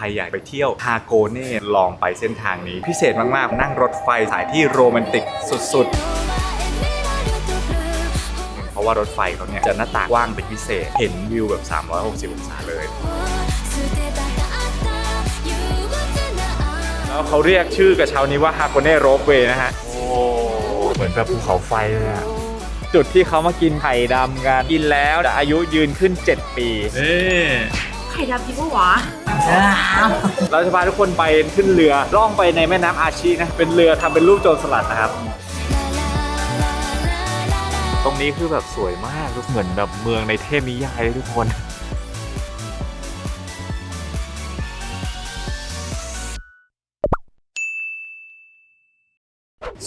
ใครอยากไปเที่ยวฮาโกเน่ลองไปเส้นทางนี้ พิเศษมากๆ นั่งรถไฟสายที่โรแมนติกสุดๆ เพราะว่ารถไฟเขาเนี่ยจะหน้าต่างกว้างเป็นพิเศษ เห็นวิวแบบ 360 องศาเลยแล้วเขาเรียกชื่อกระเช้านี้ว่าฮาโกเน่โรบเวย์นะฮะ โอ้เหมือนแบบภูเขาไฟเลยอะจุดที่เขามากินไข่ดำกัน กินแล้วจะอายุยืนขึ้น 7 ปี นี่ ไข่ดำจริงปะวะ เราจะพาทุกคนไปขึ้นเรือล่องไปในแม่น้ำอาชีนะ เป็นเรือทำเป็นรูปโจรสลัดนะครับ ตรงนี้คือแบบสวยมากเหมือนแบบเมืองในเทพนิยายเลยทุกคน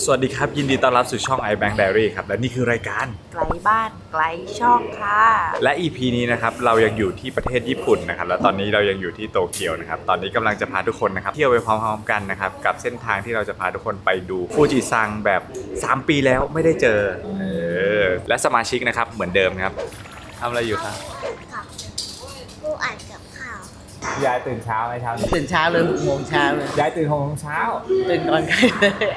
สวัสดีครับ ยินดีต้อนรับสู่ช่อง iBank Diary ครับ และนี่คือรายการไกลบ้านไกลช่องค่ะ และ EP นี้นะครับเรายังอยู่ที่ประเทศญี่ปุ่นนะครับและตอนนี้เรายังอยู่ที่โตเกียวนะครับตอนนี้กำลังจะพาทุกคนนะครับเที่ยวไปพร้อมๆกันนะครับกับเส้นทางที่เราจะพาทุกคนไปดูฟูจิซังแบบ 3 ปีแล้วไม่ได้เจอเออและสมาชิกนะครับเหมือนเดิมครับทำอะไรอยู่ครับกับผู้อ่านกับข่าว ยายตื่นเช้าไหมเช้าตื่นเช้าเลยหกโมงเช้าเลย ยายตื่นหกโมงเช้า ตื่นก่อนใครเลย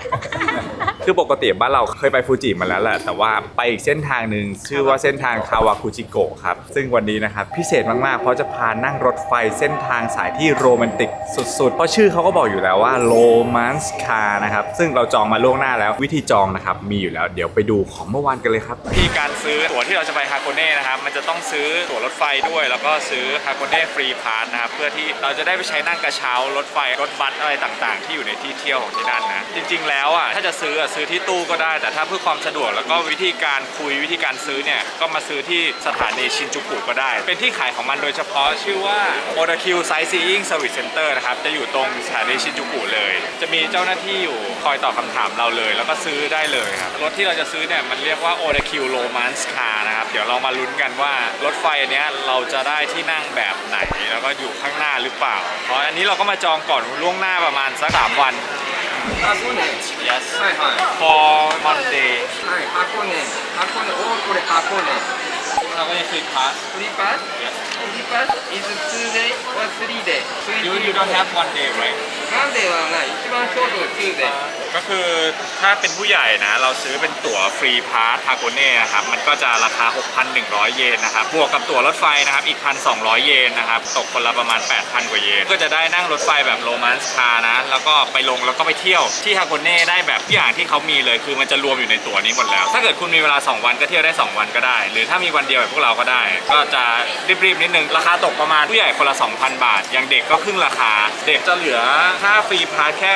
คือปกติบ้านเราเคยไปฟูจิมาแล้วแหละ แต่ว่าไปอีกเส้นทางหนึ่งชื่อว่าเส้นทางคาวาคุจิโกะครับ ซึ่งวันนี้นะครับพิเศษมากๆ เพราะจะพานั่งรถไฟเส้นทางสายที่โรแมนติกสุดๆ เพราะชื่อเขาก็บอกอยู่แล้วว่าโรแมนส์คานะครับ ซึ่งเราจองมาล่วงหน้าแล้ววิธีจองนะครับมีอยู่แล้วเดี๋ยวไปดูของเมื่อวานกันเลยครับ ที่การซื้อตั๋วที่เราจะไปฮาโกเน่นะครับมันจะต้องซื้อตั๋วรถไฟด้วย แล้วก็ซื้อฮาโกเน่ฟรีพาสนะครับเพื่อที่เราจะได้ไปใช้นั่งกระเช้ารถไฟรถบัสอะไรต่างๆ ที่อยู่ในที่เที่ยวของที่นั่นนะจริง ๆ แล้วอะถ้าจะซื้ออะซื้อที่ตู้ก็ได้ แต่ถ้าเพื่อความสะดวกแล้วก็วิธีการคุยวิธีการซื้อเนี่ยก็มาซื้อที่สถานีชินจูกุก็ได้ เป็นที่ขายของมันโดยเฉพาะชื่อว่า o d a k i w Sightseeing Service Center นะครับจะอยู่ตรงสถานีชินจูกุเลย จะมีเจ้าหน้าที่อยู่คอยตอบคำถามเราเลย แล้วก็ซื้อได้เลยครับรถที่เราจะซื้อเนี่ยมันเรียกว่า o d a k i w Romance Car นะครับเดี๋ยวเรามาลุ้นกันว่ารถไฟอันเนี้ยเราจะได้ที่นั่งแบบไหนแล้วก็อยู่ข้างหน้าหรือเปล่า เพราะอันนี้เราก็มาจองก่อนล่วงหน้าประมาณสักสามวัน 箱根 yes はいはい for Monday はい箱根箱根おーこれ箱根 เราก็จะซื้อพาส フリーパス yes フリーパス is 2 day or 3 day you you don't have one day right なんではない一番ショートが9 day ก็คือถ้าเป็นผู้ใหญ่นะ เราซื้อเป็นตั๋วฟรีพาสทาโกเน่นะครับ มันก็จะราคา 6,100 เยนนะครับ บวกกับตั๋วรถไฟนะครับ อีก 1,200 เยนนะครับ ตกคนละประมาณ 8,000 กว่าเยน ก็จะได้นั่งรถไฟแบบโรแมนส์คาร์นะ แล้วก็ไปลงแล้วก็ไปเที่ยวที่ฮาโกเน่ได้แบบทุกอย่างที่เขามีเลย คือมันจะรวมอยู่ในตั๋วนี้หมดแล้ว ถ้าเกิดคุณมีเวลา 2 วันก็เที่ยวได้ 2 วันก็ได้ หรือถ้ามีวันเดียวแบบพวกเราก็ได้ ก็จะรีบๆนิดนึง ราคาตกประมาณผู้ใหญ่คนละ 2,000 บาท อย่างเด็กก็ครึ่งราคา เด็กจะเหลือค่าฟรีพาสแค่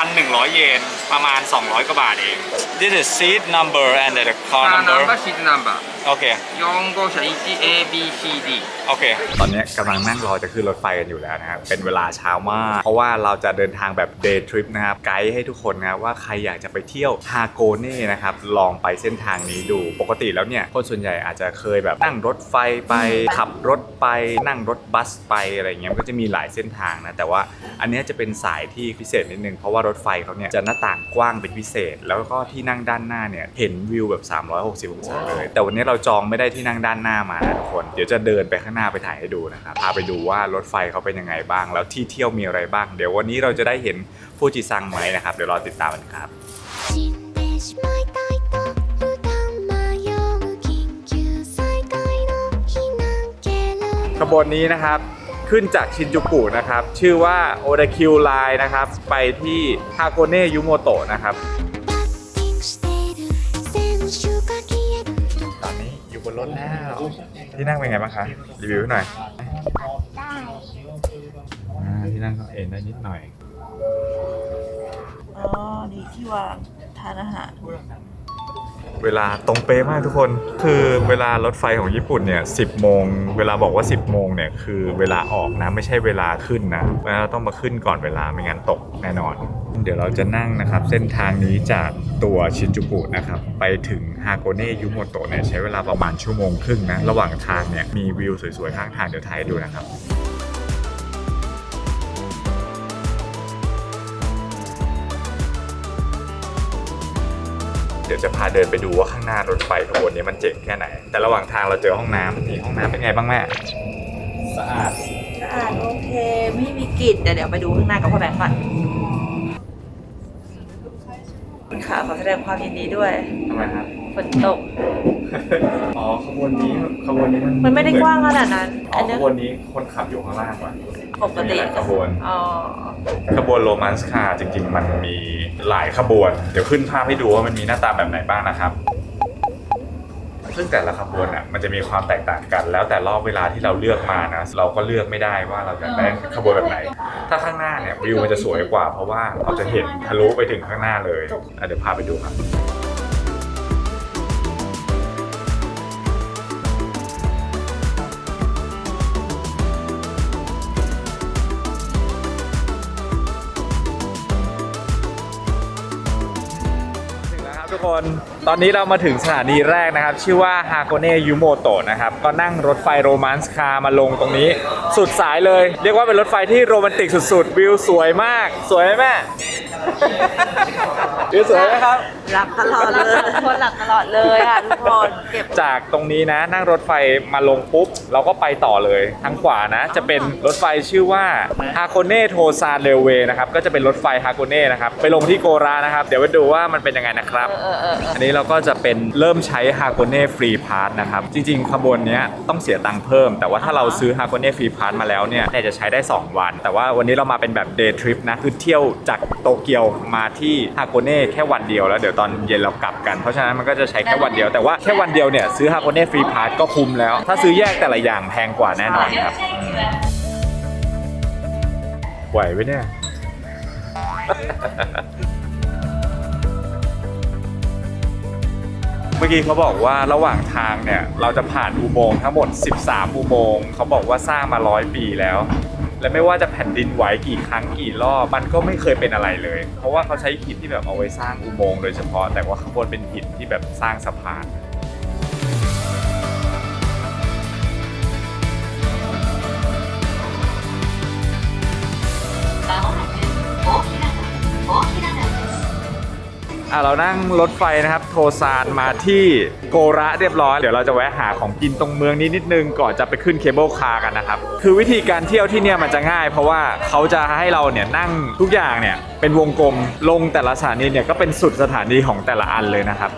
1,100 เยน ประมาณ 200 กว่าบาทเอง This is seat number and the car number number seat number โอเค 4号車1 A B C D โอเค ตอนนี้กำลังนั่งรอจะขึ้นรถไฟกันอยู่แล้วนะครับ เป็นเวลาเช้ามาก เพราะว่าเราจะเดินทางแบบ day trip นะครับ ไกด์ให้ทุกคนนะว่าใครอยากจะไปเที่ยวฮาโกเน่นะครับ ลองไปเส้นทางนี้ดู ปกติแล้วเนี่ย คนส่วนใหญ่อาจจะเคยแบบนั่งรถไฟไป ขับรถไป นั่งรถบัสไปอะไรเงี้ยก็จะมีหลายเส้นทางนะ แต่ว่าอันเนี้ยจะเป็นสายที่พิเศษนิดนึง เพราะว่าารถไฟเขาเนี่ยจะหน้าต่างกว้างเป็นพิเศษ แล้วก็ที่นั่งด้านหน้าเนี่ยเห็นวิวแบบ 360 องศาเลย แต่วันนี้เราจองไม่ได้ที่นั่งด้านหน้ามานะทุกคน เดี๋ยวจะเดินไปข้างหน้าไปถ่ายให้ดูนะครับพาไปดูว่ารถไฟเขาเป็นยังไงบ้าง แล้วที่เที่ยวมีอะไรบ้าง เดี๋ยววันนี้เราจะได้เห็นฟูจิซังไหมนะครับเดี๋ยวรอติดตามกันครับขบวนนี้นะครับ ขึ้นจากชินจูกุนะครับ ชื่อว่าโอดาคิวไลน์นะครับ ไปที่ฮาโกเนะยูโมโตะนะครับ ตอนนี้อยู่บนรถแล้ว ที่นั่งเป็นไงบ้างคะ รีวิวหน่อยอที่นั่งก็เอ็นได้นิดหน่อย อ๋อดีที่ว่าทานอาหาร เวลาตรงเป๊ะมากทุกคน คือเวลารถไฟของญี่ปุ่นเนี่ย10โมง เวลาบอกว่า 10 โมงเนี่ยคือเวลาออกนะไม่ใช่เวลาขึ้นนะเวลาต้องมาขึ้นก่อนเวลาไม่งั้นตกแน่นอน เดี๋ยวเราจะนั่งนะครับ เส้นทางนี้จากตัวชินจูกุนะครับไปถึงฮาโกเน่ยุโมโตะเนี่ยใช้เวลาประมาณชั่วโมงครึ่งนะระหว่างทางเนี่ยมีวิวสวยๆข้างทางเดี๋ยวถ่ายดูนะครับ เดี๋ยวจะพาเดินไปดูว่าข้างหน้ารถไฟขบวนนี้มันเจ๋งแค่ไหน แต่ระหว่างทางเราเจอห้องน้ำนี่ห้องน้ำเป็นไงบ้างแม่ สะอาดากาศโอเค ไม่มีกลิ่นแต่เดี๋ยวไปดูข้างหน้ากับพ่อแบงค์ก่อนคุณค่ะขอแสดงความยินดีด้วยทำไมครับฝนตก อ๋อขบวนนี้ขบวนนี้มันมันไม่ได้กว้างขนาดนั้นอ๋ออันขนี้บวนนี้คนขับอยู่ข้างล่างว่ะปกติมีหลายขบวน อ๋อ ขบวนโรมันส์คาร์จริง ๆ มันมีหลายขบวน เดี๋ยวขึ้นภาพให้ดูว่ามันมีหน้าตาแบบไหนบ้างนะครับ ซึ่งแต่ละขบวนอะมันจะมีความแตกต่างกัน แล้วแต่รอบเวลาที่เราเลือกมานะเราก็เลือกไม่ได้ว่าเราจะได้ขบวนแบบไหน ถ้าข้างหน้าเนี่ยวิวมันจะสวยกว่าเพราะว่าเราจะเห็นทะลุไปถึงข้างหน้าเลยอะเดี๋ยวพาไปดูครับ ตอนนี้เรามาถึงสถานีแรกนะครับ ชื่อว่าฮาโกเนยูโมโตะนะครับ ก็นั่งรถไฟโรแมนต์คาร์มาลงตรงนี้ สุดสายเลย เรียกว่าเป็นรถไฟที่โรแมนติกสุดๆ วิวสวยมาก สวยไหมแม่ วิวสวยไหมครับ หลับตลอดเลยคนหลับตลอดเลยค่ะทุกคนเก็บ จากตรงนี้นะนั่งรถไฟมาลงปุ๊บ เราก็ไปต่อเลยทางขวานะ จะเป็นรถไฟชื่อว่าฮาโกเน่โทซานเรลเวย์นะครับก็จะเป็นรถไฟฮาโกเน่นะครับไปลงที่โกรานะครับ เดี๋ยวไปดูว่ามันเป็นยังไงนะครับ เออเออเอออันนี้เราก็จะเป็นเริ่มใช้ฮาโกเน่ฟรีพาสนะครับ จริงๆ ขบวนเนี้ยต้องเสียตังค์เพิ่ม แต่ว่าถ้าเราซื้อฮาโกเน่ฟรีพาสมาแล้วเนี่ยเนี่ยจะใช้ได้ 2 วัน แต่ว่าวันนี้เรามาเป็นแบบเดย์ทริปนะ คือเที่ยวจากโตเกียวมาที่ฮาโกเน่แค่วันเดียวแล้วเดี๋ยวตอนเย็นเรากลับกัน เพราะฉะนั้นมันก็จะใช้แค่วันเดียวแต่ว่าแค่วันเดียวเนี่ยซื้อฮาโกเน่ฟรีพาสก็คุ้มแล้ว ถ้าซื้อแยกแต่ละอย่างแพงกว่าแน่นอนครับไหวไหมเนี่ยเมื่อกี้เขาบอกว่าระหว่างทางเนี่ย เราจะผ่านอุโมงค์ทั้งหมด 13 อุโมงค์เขาบอกว่าสร้างมาร้อยปีแล้ว และไม่ว่าจะแผ่นดินไหวกี่ครั้งกี่รอบมันก็ไม่เคยเป็นอะไรเลย เพราะว่าเขาใช้หินที่แบบเอาไว้สร้างอุโมงค์โดยเฉพาะแต่ว่าข้างบนเป็นหินที่แบบสร้างสะพาน อะเรานั่งรถไฟนะครับโทซานมาที่โกระเรียบร้อย เดี๋ยวเราจะแวะหาของกินตรงเมืองนี้นิดนึงก่อนจะไปขึ้นเคเบิลคาร์กันนะครับ คือวิธีการเที่ยวที่เนี่ยมันจะง่าย เพราะว่าเขาจะให้เราเนี่ยนั่งทุกอย่างเนี่ยเป็นวงกลมลงแต่ละสถานีเนี่ยก็เป็นสุดสถานีของแต่ละอันเลยนะครับ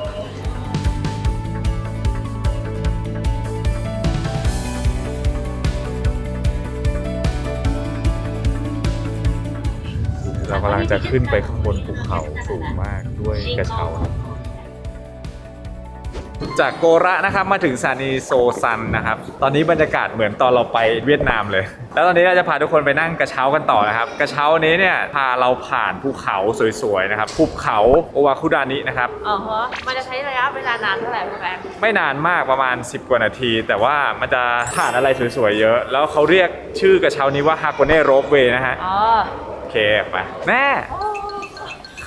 ากำลังจะขึ้นไปข้างบนภูเขาสูงมากด้วยกระเช้าครับจากโกระนะครับมาถึงสถานีโซซันนะครับ ตอนนี้บรรยากาศเหมือนตอนเราไปเวียดนามเลย แล้วตอนนี้เราจะพาทุกคนไปนั่งกระเช้ากันต่อนะครับ กระเช้านี้เนี่ยพาเราผ่านภูเขาสวยๆนะครับภูเขาโอวาคุดานินะครับ อ๋อฮะมันจะใช้ระยะเวลานานเท่าไหร่พ่อแบงค์ไม่นานมากประมาณ 10 กว่านาที แต่ว่ามันจะผ่านอะไรสวยๆเยอะ แล้วเขาเรียกชื่อกระเช้านี้ว่าฮาโกเน่โรบเวย์นะฮะ อ๋อโอ เคไปแม่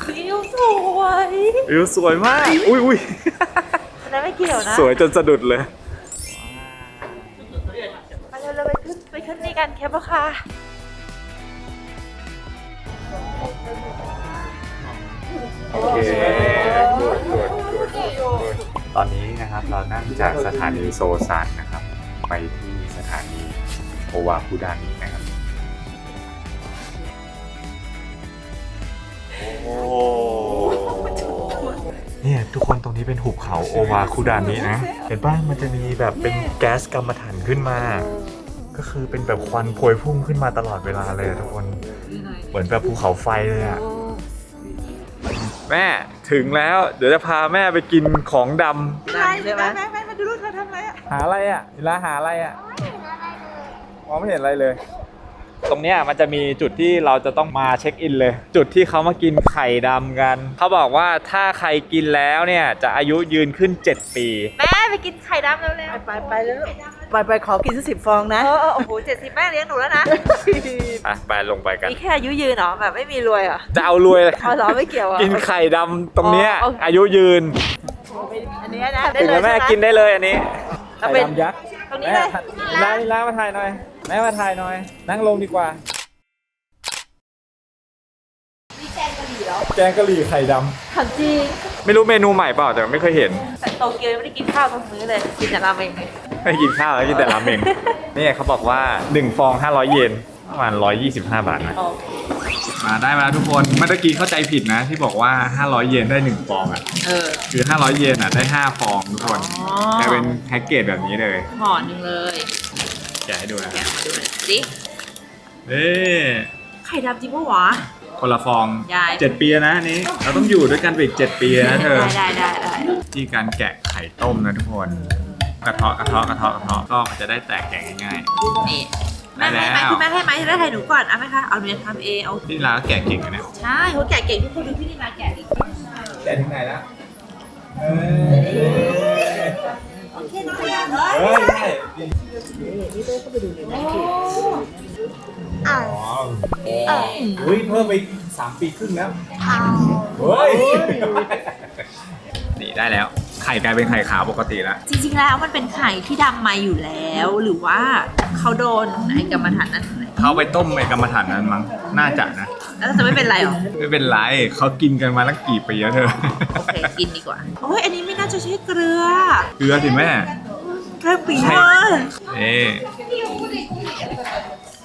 วิวสวยวิวสวยมาก อุ้ยอุ้ยอันนั้นไม่เกี่ยวนะสวยจนสะดุดเลยไปเร็วๆไปขึ้นไปขึ้นนี่กันแคปค่ะโอเคตอนนี้นะครับเรานั่งจากสถานีโซซานนะครับ ไปที่สถานีโอวาคุดานินะครับ เนี่ยทุกคนตรงนี้เป็นหุบเขาโอวาคุดานินะ เห็นป่ะมันจะมีแบบเป็นแก๊สกรรมฐานขึ้นมา ก็คือเป็นแบบควันพวยพุ่งขึ้นมาตลอดเวลาเลยอะทุกคนเหมือนแบบภูเขาไฟเลยอะแม่ถึงแล้วเดี๋ยวจะพาแม่ไปกินของดได้ใช่ไหมำหาอะไรอะเวลาหาอะไรอะมองไม่เห็นอะไรเลย ตรงเนี้ยมันจะมีจุดที่เราจะต้องมาเช็คอินเลย จุดที่เขามากินไข่ดำกัน เขาบอกว่าถ้าใครกินแล้วเนี่ยจะอายุยืนขึ้น 7 ปี แม่ไปกินไข่ดำเร็วไปไปแล้ว ไปไปขอกินสักสิบฟองๆนะ เออเออโอ้โหเจ็ดสิบแม่เลี้ยงหนูแล้วนะ อะไปลงไปกัน มีแค่อายุยืนเหรอแบบไม่มีรวยเหรอจะเอารวยเลย อ๋อเหรอไม่เกี่ยวเหรอ กินไข่ดำตรงเนี้ยอ๋อโอเคอายุยืนอันนี้นะได้ถึงเลแล้ยวแม่ใช่ไหกินได้เลยอันนี้แล้วไข่เป็นดำยักษ์ตรงนี้เลย แม่ล้ามาถ่ายหน่อย แม่มาถ่ายหน่อย นั่งลงดีกว่าแกงกะหรี่เหรอแกงกะหรี่ไข่ดำถามจริงจไม่รู้เมนูใหม่เปล่าแต่ไม่เคยเห็น แต่โตเกียวยังไม่ได้กินข้าวทั้งมื้อเลยกินแต่ราเมงไม่กินข้าวแล้วกินแต่ราเมง นี่เขาบอกว่า 1 ฟอง 500 เยนประมาณ 125 บาทนะ โอมาได้มาแล้วทุกคนเมื่อกี้เข้าใจผิดนะ ที่บอกว่า 500 เยนได้ 1 ฟองอะ เออ คือ 500 เยนอะได้ 5 ฟองทุกคนอ๋อแต่เป็นแพ็กเกจแบบนี้เลย ห่อหนึ่งเลย แกะให้ดูนะแกะมาดูหน่อยสิเอ๊ะไข่ดำจริงปะวะ คนละฟองยาย เจ็ดปีนะอันนี้ เราต้องอยู่ด้วยกันไปอีกเจ็ดปีนะเธอ ได้ได้ได้ได้ที่การแกะไข่ต้มนะทุกคน กระเทาะกระเทาะกระเทาะกระเทาะก็มันจะได้แตกแกะง่ายนี่แม่ได้ให้แล้วไหมคุณแม่ให้ไหมได้ให้หนูก่อนเอาไหมคะเอาหนูจะทำเองเอาๆที่ร้านก็แกะเก่งอะเนี่ยใช่เขาแกะเก่งทุกคนดูพี่นี่มาแกะดิแกะถึงไหนแล้วโอเคนะพี่นะ เฮ้ยใช่あอ๋อเฮ้ยเพิ่มไปสามปีครึ่งแล้วเฮ้ย นี่ได้แล้ว ไข่กลายเป็นไข่ขาวปกติแล้ว จริงๆแล้วมันเป็นไข่ที่ดำมาอยู่แล้ว หรือว่าเขาโดนไอ้กรรมฐานนั้นอะไรเขาไปต้มไอ้กรรมฐานนั้นมั้ง น่าจะนะ แล้วจะไม่เป็นไรหรอ ไม่เป็นไรเขากินกันมาแล้วกี่ปีแล้วเธอโอเค กินดีกว่า โอ้ย อันนี้ไม่น่าจะใช่เกลือ เกลือสิแม่เกลือปีใช่มากเอ๊ะ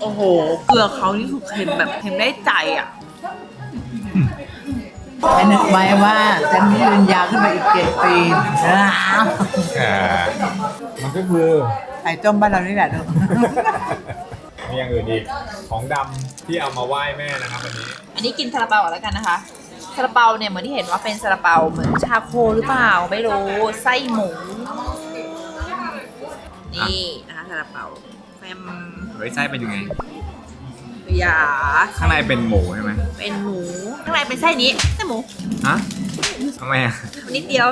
โอ้โห เกลือเขานี่คือเค็มแบบเค็มได้ใจอะให้นึกไว้ว่าจะมียืนยาวขึ้นไปอีกเจ็ดปีนะอ่ามันก็คือไข่ต้มบ้านเรานี่แหละลูก มีอย่างอื่นอีกของดำที่เอามาไหว้แม่นะครับวันนี้ อันนี้กินซาลาเปาก่อนแล้วกันนะคะซาลาเปาเนี่ยเหมือนที่เห็นว่าเป็นซาลาเปาเหมือนชาโคหรือเปล่าไม่รู้ไส้หมูนี่นะคะซาลาเปาแฟมเฮ้ยไส้เป็นยังไงยาข้างในเป็นหมูใช่ไหมเป็นหมูข้างในเป็นไส้นี้ไส้หมูฮะทำไมอะ นิดเดียว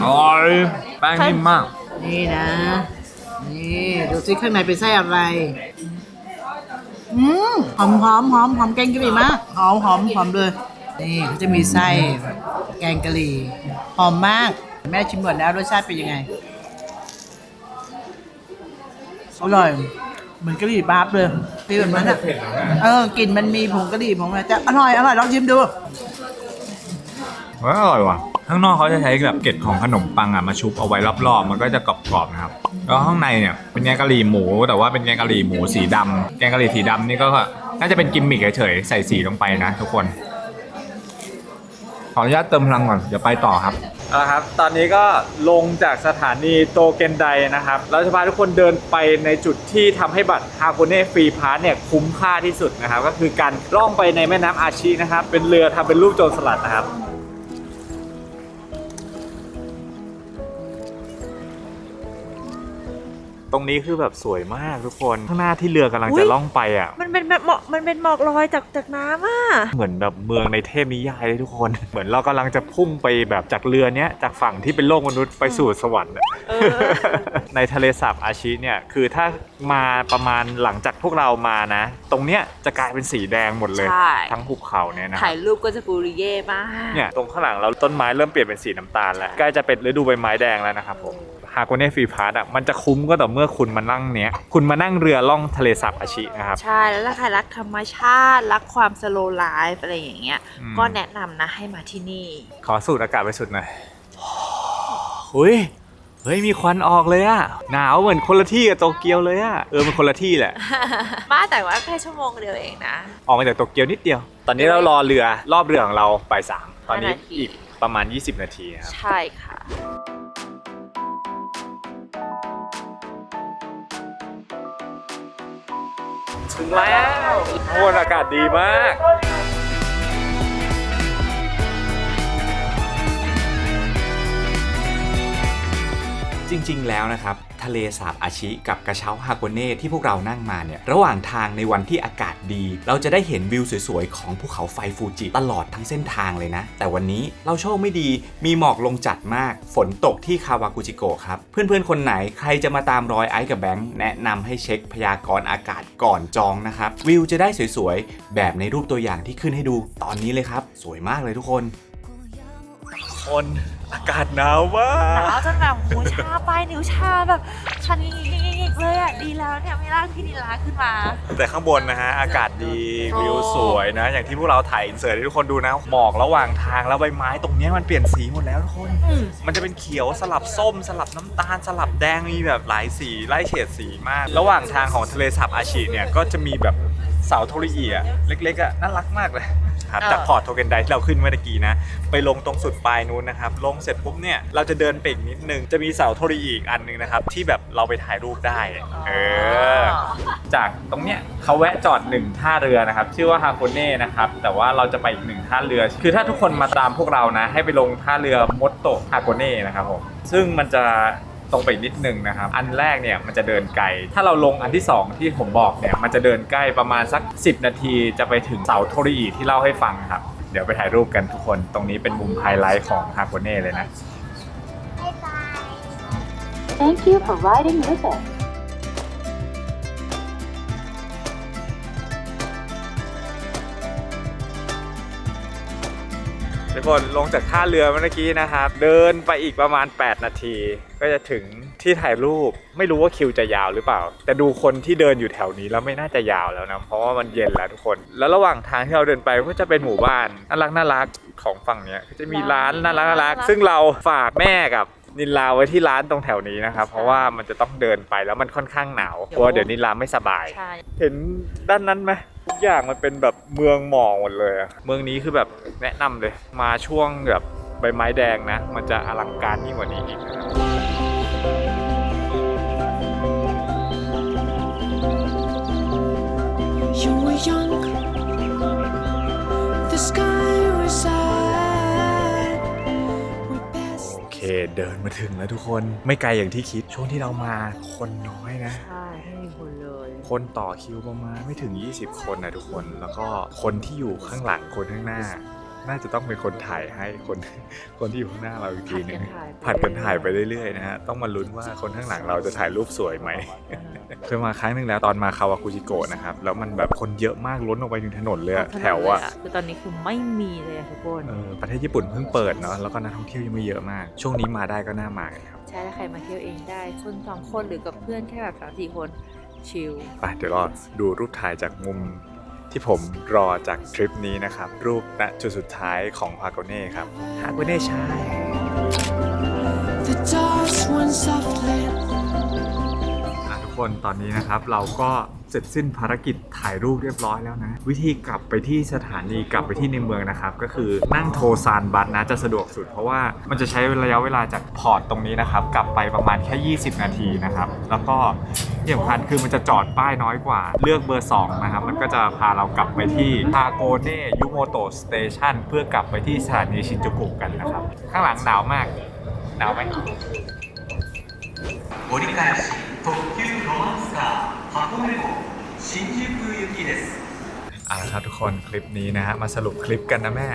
อร่อยแป้งนิ่มมาก นี่นะ นี่ดูซิข้างในเป็นไส้อะไรอืมหอมหอมหอมหอมแกงกะหรี่มากหอมหอมหอมเลย นี่เขาจะมีไส้แกงกะหรี่หอมมาก แม่ชิมหมดแล้วรสชาติเป็นยังไงอร่อยเหมือนกะหรี่บาร์บเลยฟีลแบบนั้นอะเผ็ดเหรอแม่เออกลิ่นมันมีผงกะหรี่ผงอะไรแต่อร่อยอร่อยลองชิมดูเฮ้ยอร่อยว่ะ ข้างนอกเขาจะใช้แบบเกล็ดของขนมปังอะมาชุบเอาไว้รอบๆ มันก็จะกรอบๆนะครับ แล้วข้างในเนี่ยเป็นแกงกะหรี่หมู แต่ว่าเป็นแกงกะหรี่หมูสีดำแกงกะหรี่สีดำนี่ก็น่าจะเป็นกิมมิคเฉยๆใส่สีลงไปนะทุกคน ขออนุญาตเติมพลังก่อนเดี๋ยวไปต่อครับเอาละครับ ตอนนี้ก็ลงจากสถานีโตเกนไดนะครับ เราจะพาทุกคนเดินไปในจุดที่ทำให้บัตรฮาโกเน่ฟรีพาสเนี่ยคุ้มค่าที่สุดนะครับ ก็คือการล่องไปในแม่น้ำอาชินะครับ เป็นเรือทำเป็นรูปโจรสลัดนะครับ ตรงนี้คือแบบสวยมากทุกคน ข้างหน้าที่เรือกำลังอุ๊จะยล่องไปอะ มันเป็นแบบหมอกมันเป็นหมอกลอยจากจากน้ำอะ เหมือนแบบเมืองในเทพนิยายเลยทุกคน เหมือนเรากำลังจะพุ่งไปแบบจากเรือเนี้ยจากฝั่งที่เป็นโลกมนุษย์ไปสู่สวรรค์อะเออในทะเลสาบอาชิเนี่ยคือถ้ามาประมาณหลังจากพวกเรามานะ ตรงเนี้ยจะกลายเป็นสีแดงหมดเลย ใช่ ทั้งภูเขาเนี่ยนะถ่ายรูปก็จะกูริเย่มากเนี่ยตรงข้างหลังเราต้นไม้เริ่มเปลี่ยนเป็นสีน้ำตาลแล้วใกล้จะเป็นฤดูใบไม้แดงแล้วนะครับผมฮาโกเน่ฟรีพาร์ตอะมันจะคุ้มก็ต่อเมื่อคุณมานั่งเนี้ยคุณมานั่งเรือล่องทะเลสาบอาชินะครับ ใช่แล้วถ้าใครรักธรรมชาติ รักความสโลไลฟ์อะไรอย่างเงี้ย อืม ก็แนะนำนะให้มาที่นี่ ขอสูดอากาศไปสุดหน่อยหุยเฮ้ย มีควันออกเลยอะหนาวเหมือนคนละที่กับโตเกียวเลยอะเออมันคนละที่แหละ มาแต่ว่าแค่ชั่วโมงเดียวเองนะ ออกมาจากโตเกียวนิดเดียว ตอนนี้เรารอเรือรอบเรือของเราบ่ายสามตอนนี้ห้านาทีอีกประมาณ 20 นาทีครับ ใช่ค่ะ ถึงแล้วโอ้อากาศดีมาก จริงๆ แล้วนะครับ ทะเลสาบอาชิกับกระเช้าฮาโกเน่ที่พวกเรานั่งมาเนี่ยระหว่างทางในวันที่อากาศดี เราจะได้เห็นวิวสวยๆ ของภูเขาไฟฟูจิตลอดทั้งเส้นทางเลยนะ แต่วันนี้เราโชคไม่ดีมีหมอกลงจัดมาก ฝนตกที่คาวากุจิโกะครับ เพื่อนๆ คนไหนใครจะมาตามรอยไอซ์กับแบงค์แนะนำให้เช็คพยากรณ์อากาศก่อนจองนะครับวิวจะได้สวยๆ แบบในรูปตัวอย่างที่ขึ้นให้ดูตอนนี้เลยครับ สวยมากเลยทุกคน คน อากาศหนาวมาหนาวจนแบบหูชาปลายนิ้วชาแบบชานี้เลยอะดีแล้วเนี่ยไม่ร่างพี่นิลาขึ้นมา แต่ข้างบนนะฮะ อากาศดีวิวสวยนะ อย่างที่พวกเราถ่ายอินเสิร์ตให้ทุกคนดูนะ หมอกระหว่างทางแล้วใบไม้ตรงเนี้ยมันเปลี่ยนสีหมดแล้วทุกคนอืมมันจะเป็นเขียวสลับส้ม สลับน้ำตาล สลับแดงมีแบบหลายสีไล่เฉดสีมาก ระหว่างทางของทะเลสาบอาชิเนี่ยก็จะมีแบบเสาโทริอิอะเล็กๆอะน่ารักมากเลย ครับเออจากพอร์ตโทเกนไดที่เราขึ้นเมื่อกี้นะ ไปลงตรงสุดปลายนู้นนะครับ ลงเสร็จปุ๊บเนี่ยเราจะเดินไปอีกนิดนึง จะมีเสาโทริอิอีกอันนึงนะครับ ที่แบบเราไปถ่ายรูปได้ เออ จากตรงเนี้ยเขาแวะจอดหนึ่งท่าเรือนะครับ ชื่อว่าฮาโกเน่นะครับ แต่ว่าเราจะไปอีกหนึ่งท่าเรือ คือถ้าทุกคนมาตามพวกเรานะ ให้ไปลงท่าเรือมดโตะฮาโกเน่นะครับผมซึ่งมันจะ ตรงไปนิดนึงนะครับ อันแรกเนี่ยมันจะเดินไกล ถ้าเราลงอันที่ 2 ที่ผมบอกเนี่ยมันจะเดินใกล้ประมาณสัก 10 นาทีจะไปถึงเสาโทริอิที่เล่าให้ฟังครับ เดี๋ยวไปถ่ายรูปกันทุกคน ตรงนี้เป็นมุมไฮไลท์ของฮาโกเน่เลยนะ Thank you for riding with us. ทุกคนลงจากท่าเรือเมื่อกี้นะครับ เดินไปอีกประมาณ 8 นาที ก็จะถึงที่ถ่ายรูปไม่รู้ว่าคิวจะยาวหรือเปล่า แต่ดูคนที่เดินอยู่แถวนี้แล้วไม่น่าจะยาวแล้วนะเพราะว่ามันเย็นแล้วทุกคน แล้วระหว่างทางที่เราเดินไปก็จะเป็นหมู่บ้านน่ารักน่ารักของฝั่งเนี้ยก็จะมีร้านน่ารักน่ารักซึ่งเราฝากแม่กับนินลาไว้ที่ร้านตรงแถวนี้นะครับ เพราะว่ามันจะต้องเดินไปแล้วมันค่อนข้างหนาวเพราะว่าเดี๋ยวนินลาไม่สบายใช่เห็นด้านนั้นไหม ทุกอย่างมันเป็นแบบเมืองหมอกหมดเลยอะเมืองนี้คือแบบแนะนำเลย มาช่วงแบบใบไม้แดงนะ มันจะอลังการยิ่งกว่านี้อีกนะครับ You were young, the sky was sad. เคเดินมาถึงแล้วทุกคนไม่ไกลอย่างที่คิดช่วงที่เรามาคนน้อยนะ ใช่ไม่มีคนเลย คนต่อคิวประมาณไม่ถึง 20 คนนะทุกคน แล้วก็คนที่อยู่ข้างหลังคนข้างหน้า น่าจะต้องเป็นคนถ่ายให้คนคนที่อยู่ข้างหน้าเราอีกทีหนึงผัดกันถ่ายไปเรื่อยๆนะฮะต้องมาลุ้นว่าคนข้างหลังเราจะถ่ายรูปสวยไหมเคยมาครั้งหนึ่งแล้วตอนมาคาวากุจิโกะนะครับแล้วมันแบบคนเยอะมากล้นออกไปถึงถนนเลยอะแถวอะคือตอนนี้คือไม่มีเลยอะทุกคนเออประเทศญี่ปุ่นเพิ่งเปิดเนาะแล้วก็นักท่องเที่ยวยังไม่เยอะมาก ช่วงนี้มาได้ก็น่ามากันครับใช่ถ้าใครมาเที่ยวเองได้คนสองคนหรือกับเพื่อนแค่แบบสามสี่คนชิลไปเดี๋ยวรอดูรูปถ่ายจากมุม ที่ผมรอจากทริปนี้นะครับ รูปณจุดสุดท้ายของฮาโกเน่ครับฮาโกเน่ใช่ the doors went softly. อะทุกคนตอนนี้นะครับเราก็เสร็จสิ้นภารกิจถ่ายรูปเรียบร้อยแล้วนะ วิธีกลับไปที่สถานีกลับไปที่ในเมืองนะครับ ก็คือนั่งโทรซานบัสนะจะสะดวกสุด เพราะว่ามันจะใช้ระยะเวลาจากพอร์ตตรงนี้นะครับ กลับไปประมาณแค่ 20 นาทีนะครับ แล้วก็ ที่สำคัญคือมันจะจอดป้ายน้อยกว่า เลือกเบอร์ 2 นะครับ มันก็จะพาเรากลับไปที่ฮาโกเน่ยุโมโตะสเตชันเพื่อกลับไปที่สถานีชินจูกุกันนะครับ ข้างหลังหนาวมากหนาวไหม 折り返し特急ロマンスカー箱根号新宿行きです เอาละครับทุกคนคลิปนี้นะฮะมาสรุปคลิปกันนะแม่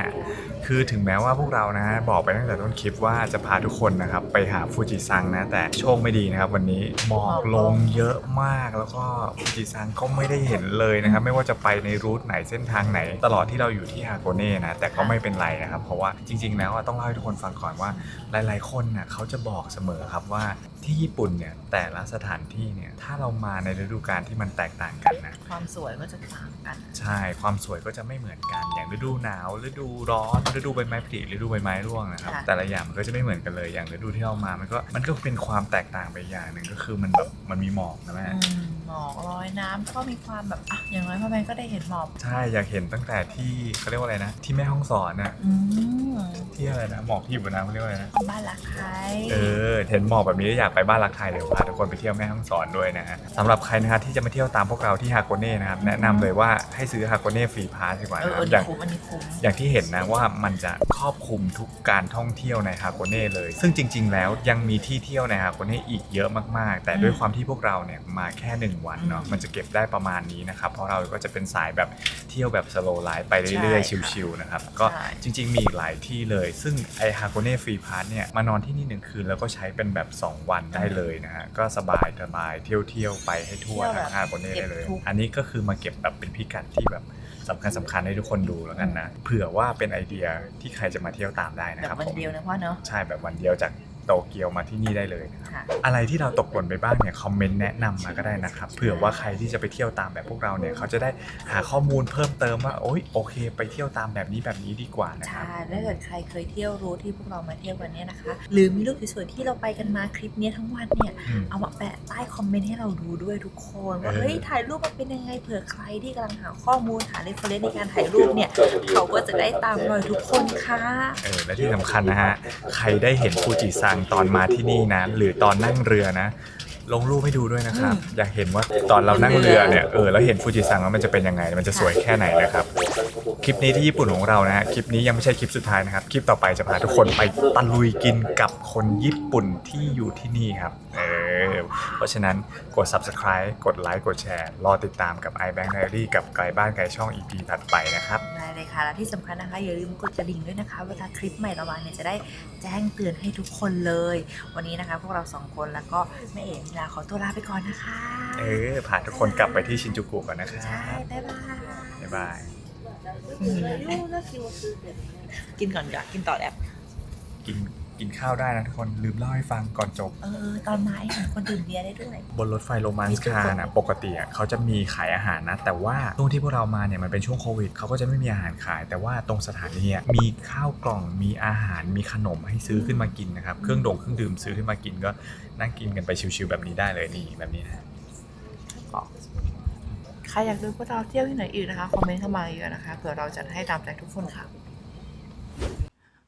คือถึงแม้ว่าพวกเรานะฮะบอกไปตั้งแต่ต้นคลิปว่าจะพาทุกคนนะครับไปหาฟูจิซังนะแต่โชคไม่ดีนะครับ วันนี้หมอกลงเยอะมากแล้วก็ฟูจิซังก็ไม่ได้เห็นเลยนะครับ ไม่ว่าจะไปในรูทไหนเส้นทางไหน ตลอดที่เราอยู่ที่ฮาโกเน่นะแต่ก็ไม่เป็นไรนะครับ เพราะว่าจริง ๆ แล้วอะต้องเล่าให้ทุกคนฟังก่อนว่าหลาย ๆ คนน่ะเขาจะบอกเสมอครับว่าที่ญี่ปุ่นเนี่ยแต่ละสถานที่เนี่ยถ้าเรามาในฤดูกาลที่มันแตกต่างกันนะความสวยก็จะต่างกัน ใช่ความสวยก็จะไม่เหมือนกันอย่างฤดูหนาวฤดูร้อนฤดูใบไม้ผลิฤดูใบไม้ร่วงนะครับ ค่ะ แต่ละอย่างมันก็จะไม่เหมือนกันเลยอย่างฤดูที่เรามามันก็มันก็เป็นความแตกต่างไปอย่างหนึ่งก็คือมันแบบมันมีหมอกนะแม่อืมหมอกลอยน้ำก็มีความแบบอะอย่างน้อยพ่อแม่ก็ได้เห็นหมอกใช่อยากเห็นตั้งแต่ที่เขาเรียกว่าอะไรนะ ที่แม่ห้องสอนน่ะอืมที่อะไรนะหมอกที่อยู่บนน้ำเขาเรียกว่าอะไรนะ บ้านรักไทยเออเห็นหมอกแบบนี้อยากไปบ้านรักไทยเดี๋ยวพาทุกคนไปเที่ยวแม่ห้องสอนด้วยนะฮะสำหรับใครนะครับที่จะมาเที่ยวตามพวกเราที่ฮาโกเน่นะครับแนะนำเลยว่าให้ซื้อฮาโกเน่ฟรีพาสดีกว่าเออนะคเอรัอบอย่างคุ้มอันนี้คุ้มอย่างที่เห็นนะว่ามันจะครอบคลุมทุกการท่องเที่ยวในฮาโกเน่เลย ซึ่งจริง ๆ แล้วยังมีที่เที่ยวในฮาโกเน่อีกเยอะมากๆ แต่ด้วยความที่พวกเราเนี่ยมาแค่1วันเนาะมันจะเก็บได้ประมาณนี้นะครับเพราะเราก็จะเป็นสายแบบเที่ยวแบบสโลไลฟ์ไปเรื่อยใช่ๆค่ะชิลๆนะครับก็ ใช่ จริงๆ มีอีกหลายที่เลย ซึ่งไอฮาโกเน่ฟรีพาสเนี่ย มานอนที่นี่หนึ่งคืน แล้วก็ใช้เป็นแบบ 2 วันได้เลยนะฮะ ก็สบายสบายเที่ยวๆไปให้ทั่วทั้งฮาโกเน่ได้เลยอันนี้ก็คือมาเก็บแบบเป็นพิกัดที่แบบ สำคัญสำคัญให้ทุกคนดูแล้วกันนะ เผื่อว่าเป็นไอเดียที่ใครจะมาเที่ยวตามได้นะแบครับบวันผมเดียวนะพ่อเนอะใช่แบบวันเดียวจาก โตเกียวมาที่นี่ได้เลยนะครับค่ะอะไรที่เราตกหล่นไปบ้างเนี่ยคอมเมนต์แนะนำมาก็ได้นะครับเผื่อว่าใครที่จะไปเที่ยวตามแบบพวกเราเนี่ยเขาจะได้หาข้อมูลเพิ่มเติมว่าโอ๊ยโอเค ไปเที่ยวตามแบบนี้แบบนี้ดีกว่านะครับ ใช่ถ้าเกิดใครเคยเที่ยวรู้ที่พวกเรามาเที่ยวกันเนี่ยนะคะ หรือมีรูปสวยๆที่เราไปกันมาคลิปเนี้ยทั้งวันเนี่ย อืม เอามาแปะใต้คอมเมนต์ให้เราดูด้วยทุกคนว่าเออ เฮ้ยถ่ายรูปมันเป็นยังไงเผื่อใครที่กำลังหาข้อมูลหาเรฟเฟรนซ์ในการถ่ายรูปเนี่ย เขาก็จะได้ตามรอยทุกคนค่ะ เออและที่สำคัญนะฮะ ใครได้เห็นฟูจิซังตอนมาที่นี่นะ หรือตอนนั่งเรือนะ ลงรูปให้ดูด้วยนะครับ อยากเห็นว่าตอนเรานั่งเรือเนี่ยเออแล้วเห็นฟูจิซังแล้วมันจะเป็นยังไง มันจะสวยแค่ไหนนะครับคลิปนี้ที่ญี่ปุ่นของเรานะฮะคลิปนี้ยังไม่ใช่คลิปสุดท้ายนะครับ คลิปต่อไปจะพาทุกคนไปตะลุยกินกับคนญี่ปุ่นที่อยู่ที่นี่ครับเออเพราะฉะนั้นกด subscribe กดไลค์กดแชร์รอติดตามกับ iBank Diary กับไกลบ้านไกลช่อง EP ถัดไปนะครับได้เลยค่ะและที่สำคัญนะคะอย่าลืมกดกระดิ่งด้วยนะคะ เวลาคลิปใหม่ระวางเนี่ยจะได้แจ้งเตือนให้ทุกคนเลย วันนี้นะคะ พวกเราสองคนแล้วก็แม่เอ๋มิลาขอตัวลาไปก่อนนะคะ เออพาทุกคนกลับไปที่ชินจูกุก่อนนะครัใช่บบ๊ายบายบ๊ายบาย กินก่อนก่อนกินต่อแอบ กินกินข้าวได้นะทุกคนลืมเล่าให้ฟังก่อนจบ เออ ตอนมาไอ้เห็นคนดื่มเบียร์ได้ด้วย บนรถไฟโรมันส์คาร์นะปกติอะเขาจะมีขายอาหารนะ แต่ว่าช่วงที่พวกเรามาเนี่ยมันเป็นช่วงโควิดเขาก็จะไม่มีอาหารขาย แต่ว่าตรงสถานีอะมีข้าวกล่องมีอาหารมีขนมให้ซื้อขึ้นมากินนะครับเครื่องดงเครื่องดื่มซื้อขึ้นมากินก็นั่งกินกันไปชิวๆแบบนี้ได้เลยนี่แบบนี้นะใครอยากดูพวกเราเที่ยวที่ไหนอีกนะคะคอมเมนต์เข้ามาเยอะนะคะเผื่อเราจะให้ตามใจทุกคนค่ะ